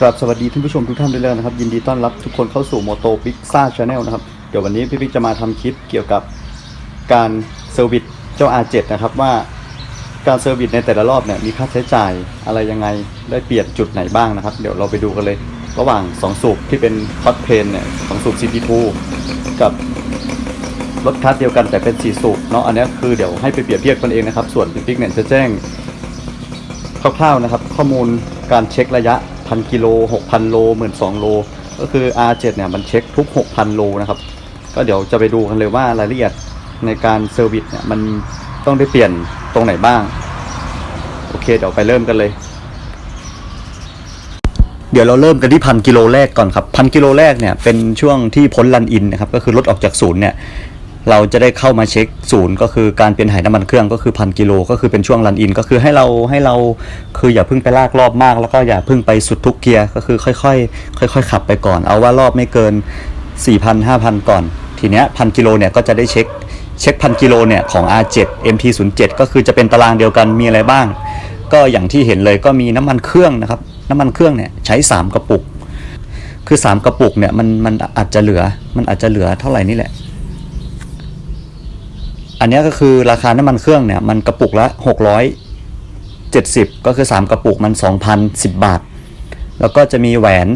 ครับสวัสดีท่านผู้ชมทุกท่านด้วยแล้วนะครับ ยินดีต้อนรับทุกคนเข้าสู่โมโตพิกซ่าชาแนลนะครับ เดี๋ยววันนี้พี่พิกจะมาทำคลิปเกี่ยวกับการเซอร์วิสเจ้า R7 นะครับว่าการเซอร์วิสในแต่ละรอบเนี่ยมีค่าใช้จ่ายอะไรยังไงได้เปลี่ยนจุดไหนบ้างนะครับ เดี๋ยวเราไปดูกันเลย ระหว่าง 2 สูบที่เป็นคอสเพนเนี่ยสองสูบ CP2 กับรถคัสเดียวกันแต่เป็น4สูบเนาะอันนี้คือเดี๋ยวให้ไปเปรียบเทียบกันเองนะครับ ส่วนพี่พิกเนี่ยจะแจ้งคร่าวๆนะครับ ข้อมูลการเช็คระยะ พันกิโลหกพันโลหมื่นสองโล ก็คือ R7 เนี่ยมันเช็คทุก6,000โลนะครับ ก็เดี๋ยวจะไปดูกันเลยว่ารายละเอียดในการเซอร์วิสเนี่ยมันต้องได้เปลี่ยนตรงไหนบ้าง โอเคเดี๋ยวไปเริ่มกันเลย เดี๋ยวเราเริ่มกันที่พันกิโลแรกก่อนครับพันกิโลแรกเนี่ยเป็นช่วงที่พ้นรันอินนะครับก็คือรถออกจากศูนย์เนี่ย เราจะได้เข้ามาเช็คศูนย์ก็คือการเปลี่ยนถ่ายน้ำมันเครื่องก็คือพันกิโลก็คือเป็นช่วงรันอิน ก็คือให้เราให้เราคืออย่าเพิ่งไปลากรอบมาก แล้วก็อย่าเพิ่งไปสุดทุกเกียร์ก็คือค่อยๆค่อยๆขับไปก่อน เอาว่ารอบไม่เกิน 4,000 5,000 ก่อน ทีเนี้ยพันกิโลเนี่ยก็จะได้เช็คเช็คพันกิโลเนี่ยของ R7 MT07 ก็คือจะเป็นตารางเดียวกันมีอะไรบ้าง ก็อย่างที่เห็นเลยก็มีน้ำมันเครื่องนะครับน้ำมันเครื่องเนี่ยใช้ 3 กระปุก คือ 3 กระปุกเนี่ยมันมันอาจจะเหลือมันอาจจะเหลือเท่าไหร่นี่แหละ อันนี้ก็คือราคาน้ำมันเครื่องเนี่ยมันกระปุกละ670 ก็คือ 3 กระปุกมัน 2,010 บาท แล้วก็จะมีแหวน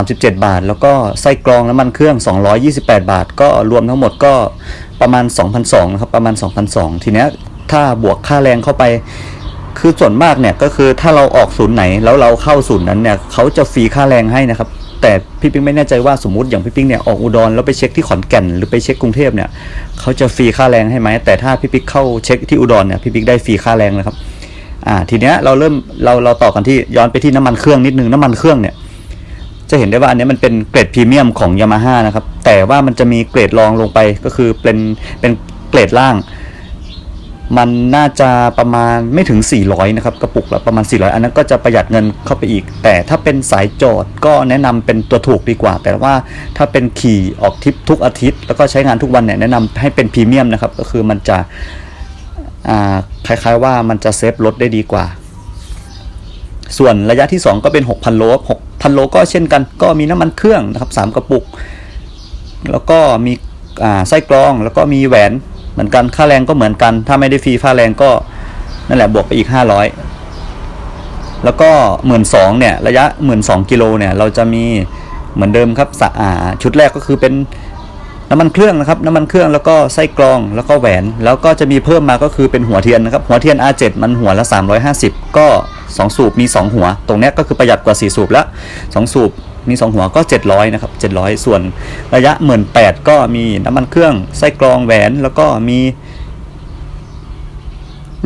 37 บาท แล้วก็ไส้กรองน้ำมันเครื่อง 228 บาท ก็รวมทั้งหมดก็ประมาณ 2,200นะครับประมาณ 2,200 ทีเนี้ยถ้าบวกค่าแรงเข้าไป คือส่วนมากเนี่ยก็คือถ้าเราออกศูนย์ไหนแล้วเราเข้าศูนย์นั้นเนี่ยเขาจะฟรีค่าแรงให้นะครับ แต่พี่ปิ๊งไม่แน่ใจว่าสมมติอย่างพี่ปิ๊งเนี่ยออกอุดรแล้วไปเช็คที่ขอนแก่นหรือไปเช็คกรุงเทพเนี่ยเขาจะฟรีค่าแรงให้ไหมแต่ถ้าพี่ปิ๊กเข้าเช็คที่อุดรเนี่ยพี่ปิ๊กได้ฟรีค่าแรงเลยครับอ่าทีเนี้ยเราเริ่มเราเราต่อกันที่ย้อนไปที่น้ำมันเครื่องนิดนึงน้ำมันเครื่องเนี่ยจะเห็นได้ว่าอันนี้มันเป็นเกรดพรีเมียมของยามาฮ่านะครับแต่ว่ามันจะมีเกรดรองลงไปก็คือเป็นเป็นเกรดล่าง มันน่าจะประมาณไม่ถึง 400 นะครับ กระปุกละประมาณ 400 อันนั้นก็จะประหยัดเงินเข้าไปอีก แต่ถ้าเป็นสายจอดก็แนะนำเป็นตัวถูกดีกว่า แต่ว่าถ้าเป็นขี่ออกทริปทุกอาทิตย์ แล้วก็ใช้งานทุกวันเนี่ยแนะนำให้เป็นพรีเมียมนะครับ ก็คือมันจะคล้ายๆว่ามันจะเซฟรถได้ดีกว่า ส่วนระยะที่ 2 ก็เป็น 6,000 โลครับ6,000 โลก็เช่นกัน ก็มีน้ำมันเครื่องนะครับ3กระปุก แล้วก็มีไส้กรองแล้วก็มีแหวน เหมือนกันค่าแรงก็เหมือนกัน ถ้าไม่ได้ฟรีค่าแรงก็นั่นแหละบวกไปอีก 500 แล้วก็หมื่นสองเนี่ยระยะหมื่นสองกิโลเนี่ยเราจะมีเหมือนเดิมครับสะอาชุดแรกก็คือเป็นน้ำมันเครื่องนะครับน้ำมันเครื่องแล้วก็ไส้กรองแล้วก็แหวน แล้วก็จะมีเพิ่มมาก็คือเป็นหัวเทียนนะครับหัวเทียน R7 มันหัวละ 350 ก็ 2 สูบมี 2 หัว ตรงนี้ก็คือประหยัดกว่า 4 สูบละ2สูบ มี 2 หัวก็ 700 นะครับ 700 ส่วนระยะ 18,000 ก็มีน้ำมันเครื่อง ไส้กรองแหวน แล้วก็มี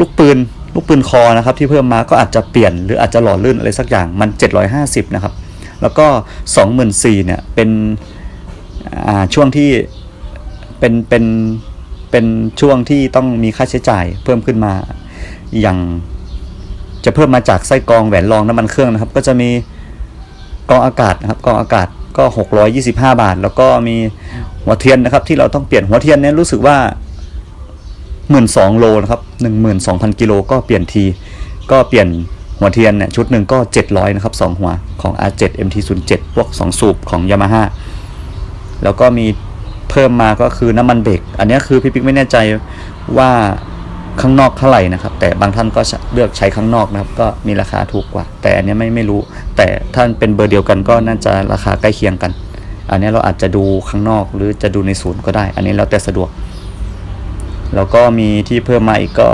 ลูกปืน ลูกปืนคอนะครับ ที่เพิ่มมาก็อาจจะเปลี่ยนหรืออาจจะหล่อลื่นอะไรสักอย่างมัน 750 นะครับ แล้วก็ 24,000เนี่ย เป็นช่วงที่เป็นเป็นเป็นช่วงที่ต้องมีค่าใช้จ่ายเพิ่มขึ้นมาอย่างจะเพิ่มมาจากไส้กรองแหวนรองน้ำมันเครื่องนะครับ ก็จะมี กองอากาศนะครับกองอากาศก็ 625 บาท แล้วก็มีหัวเทียนนะครับ ที่เราต้องเปลี่ยนหัวเทียนเนี่ยรู้สึกว่าหมื่นสองโลนะครับหนึ่งหมื่นสองพันกิโลก็เปลี่ยนที ก็เปลี่ยนหัวเทียนเนี่ยชุดหนึ่งก็เจ็ดร้อยนะครับสองหัวของ R7 MT07 พวกสองสูบของ Yamaha แล้วก็มีเพิ่มมาก็คือน้ำมันเบรกอันนี้คือพี่ปิ๊กไม่แน่ใจว่า ข้างนอกเท่าไหร่นะครับ แต่บางท่านก็เลือกใช้ข้างนอกนะครับ ก็มีราคาถูกกว่า แต่อันนี้ไม่ไม่รู้ แต่ถ้านเป็นเบอร์เดียวกันก็น่าจะราคาใกล้เคียงกัน อันนี้เราอาจจะดูข้างนอกหรือจะดูในศูนย์ก็ได้ อันนี้แล้วแต่สะดวก แล้วก็มีที่เพิ่มมาอีกก็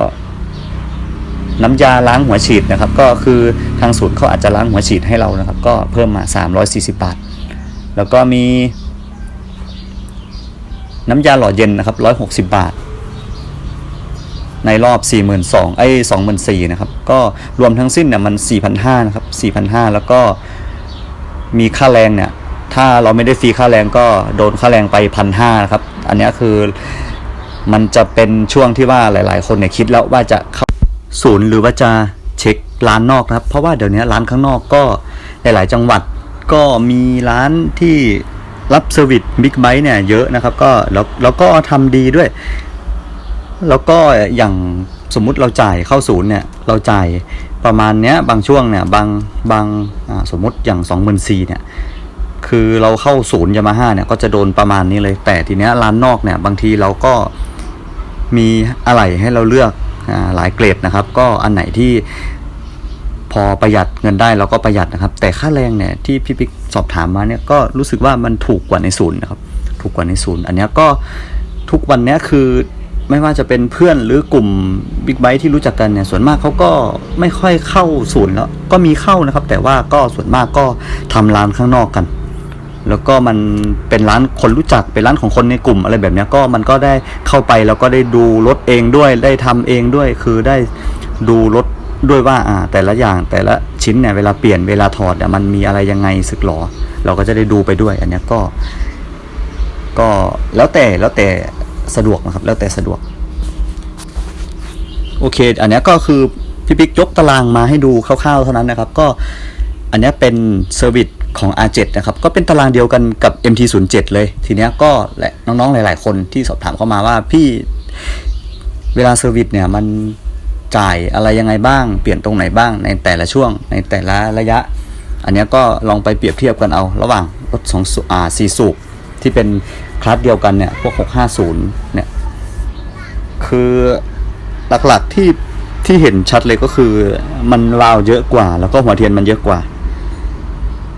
น้ำยาล้างหัวฉีดนะครับ ก็คือทางศูนย์เขาอาจจะล้างหัวฉีดให้เรานะครับ ก็เพิ่มมา 340 บาท แล้วก็มี น้ำยาหล่อเย็นนะครับ 160 บาท ในรอบ 42,000ไอ้24,000นะครับ ก็รวมทั้งสิ้นเนี่ยมัน4,500นะครับ4,500 แล้วก็มีค่าแรงเนี่ย ถ้าเราไม่ได้ฟรีค่าแรงก็โดนค่าแรงไป 1,500นะครับ อันนี้คือมันจะเป็นช่วงที่ว่าหลาย ๆ คนเนี่ยคิดแล้วว่าจะเข้าศูนย์หรือว่าจะเช็คร้านนอกนะครับ เพราะว่าเดี๋ยวนี้ร้านข้างนอกก็หลาย ๆ จังหวัดก็มีร้านที่รับเซอร์วิสบิ๊กไบค์เนี่ยเยอะนะครับ ก็แล้วแล้วก็ทำดีด้วย แล้วก็อย่างสมมุติเราจ่ายเข้าศูนย์เนี่ยเราจ่ายประมาณเนี้ยบางช่วงเนี่ยบางบางสมมติอย่าง2 0 0 0 0เนี่ยคือเราเข้าศูนย์ยามาฮ่าเนี่ยก็จะโดนประมาณนี้เลยแต่ทีเนี้ยร้านนอกเนี่ยบางทีเราก็มีอะไรให้เราเลือกอหลายเกรดนะครับ ก็อันไหนที่พอประหยัดเงินได้เราก็ประหยัดนะครับ แต่ค่าแรงเนี่ยที่พี่ปิ๊กสอบถามมาเนี่ยก็รู้สึกว่ามันถูกกว่าในศูนย์นะครับ ถูกกว่าในศูนย์ อันนี้ก็ทุกวันนี้คือ ไม่ว่าจะเป็นเพื่อนหรือกลุ่มบิ๊กไบค์ที่รู้จักกันเนี่ยส่วนมากเขาก็ไม่ค่อยเข้าศูนย์แล้วก็มีเข้านะครับ แต่ว่าก็ส่วนมากก็ทำร้านข้างนอกกัน แล้วก็มันเป็นร้านคนรู้จักเป็นร้านของคนในกลุ่มอะไรแบบนี้ก็มันก็ได้เข้าไปแล้วก็ได้ดูรถเองด้วยได้ทำเองด้วยคือได้ดูรถด้วยว่าอ่าแต่ละอย่างแต่ละชิ้นเนี่ยเวลาเปลี่ยนเวลาถอดเนี่ยมันมีอะไรยังไงสึกหรอ เราก็จะได้ดูไปด้วย อันนี้ก็ ก็แล้วแต่แล้วแต่ สะดวกนะครับ แล้วแต่สะดวก โอเค อันนี้ก็คือพี่ปิ๊กยกตารางมาให้ดูคร่าวๆเท่านั้นนะครับ ก็อันนี้เป็นเซอร์วิสของ R7 นะครับ ก็เป็นตารางเดียวกันกับ MT07 เลย ทีเนี้ยก็แหละน้องๆ หลาย ๆ คนที่สอบถามเข้ามาว่าพี่เวลาเซอร์วิสเนี่ยมันจ่ายอะไรยังไงบ้าง เปลี่ยนตรงไหนบ้าง ในแต่ละช่วง ในแต่ละระยะ อันนี้ก็ลองไปเปรียบเทียบกันเอา ระหว่างรถสองสูอ่าสี่สูบที่เป็น คลาสเดียวกันเนี่ยพวก 650 เนี่ย คือหลักๆที่ที่เห็นชัดเลยก็คือมันราวเยอะกว่า แล้วก็หัวเทียนมันเยอะกว่า